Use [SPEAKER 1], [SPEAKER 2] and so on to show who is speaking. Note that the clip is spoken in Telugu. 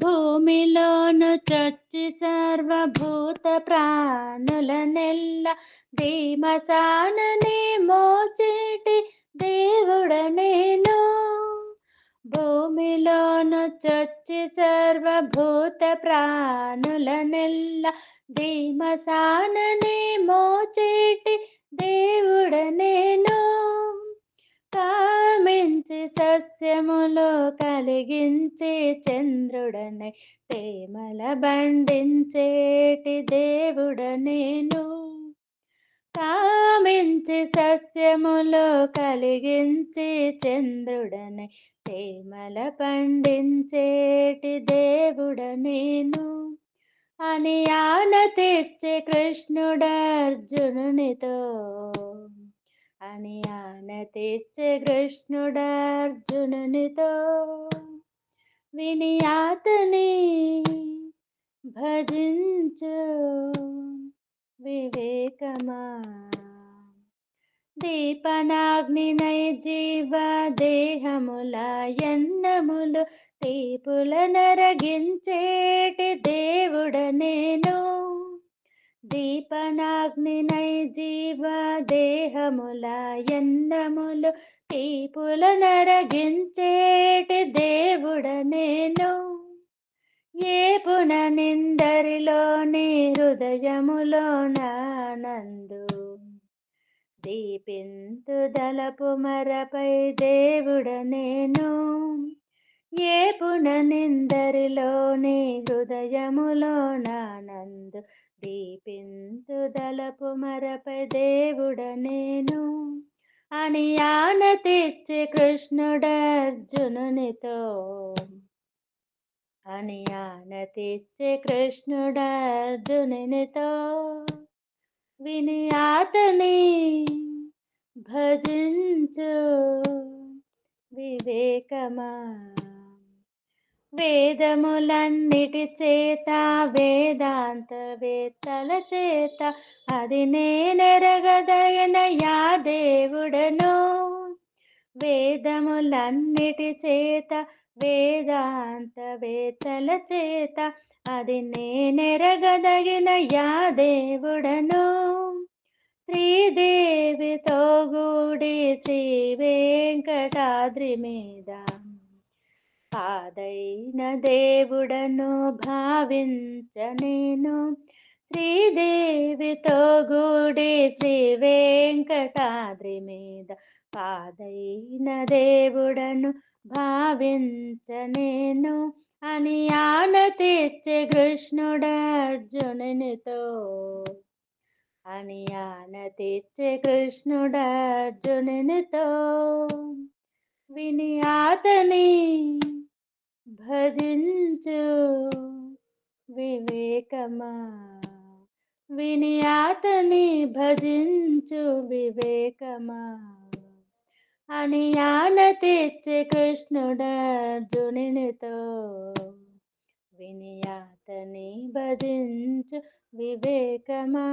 [SPEAKER 1] భూమిలోను చొచ్చి సర్వభూత ప్రాణుల నెల్ల ధీమసానని మోచేటి దేవుడ నేను భూమిలోను చొచ్చి సర్వభూత ప్రాణుల నెల్ల ధీమసానని మోచేటి దేవుడ నేను కలిగించి సస్యములో కలిగించి చంద్రుడనే తేమల బండించేటి దేవుడ నేను కామించి సస్యములో కలిగించి చంద్రుడనే తేమల పండించేటి దేవుడ నేను అని ఆన తెచ్చే కృష్ణుడర్జునునితో అని ఆన తెచ్చే కృష్ణుడర్జునునితో విని అతని భజించు వివేకమా. దీపనాగ్నినై జీవ దేహముల ఎన్నములు తీపుల నరగించేటి దేవుడ నేను దీపనాగ్నినై జీవ దేహముల ఎన్నములు తీపుల నరగించేటి దేవుడ నేను. ఏ పున నిందరిలోని హృదయములో నానందు? దీపింతు దళపు మరపై దేవుడ నేను. ఏ పున నిందరిలోని హృదయములో నానందు దీపింతు దళపు మరపై దేవుడ నేను. అని ఆన తెచ్చి కృష్ణుడర్జునునితో. అని ఆన తెచ్చి కృష్ణుడర్జునునితో. విని అతని భజించు వివేకమా వేదములన్నిటి చేత వేదాంత వేత్తల చేత అది నేనెరగదయన యా దేవుడను. వేదములన్నిటి చేత వేదాంత వేత్తల చేత అది నేనెరగదగిన యా దేవుడను. శ్రీదేవితో గూడి శ్రీ వెంకటాద్రి మీద పాదైన దేవుడను భావించ నేను. శ్రీదేవితో గూడి శ్రీ వెంకటాద్రి మీద పాదైన దేవుడను భావించ నేను. అని ఆన తెచ్చే కృష్ణుడర్జునునితో అని ఆన తెచ్చే కృష్ణుడర్జునునితో విని అతని భజించు వివేకమా వినియాతని భజించు వివేకమా? అని ఆన తెచ్చే కృష్ణుడర్జునితో వినియాతని భజించు వివేకమా?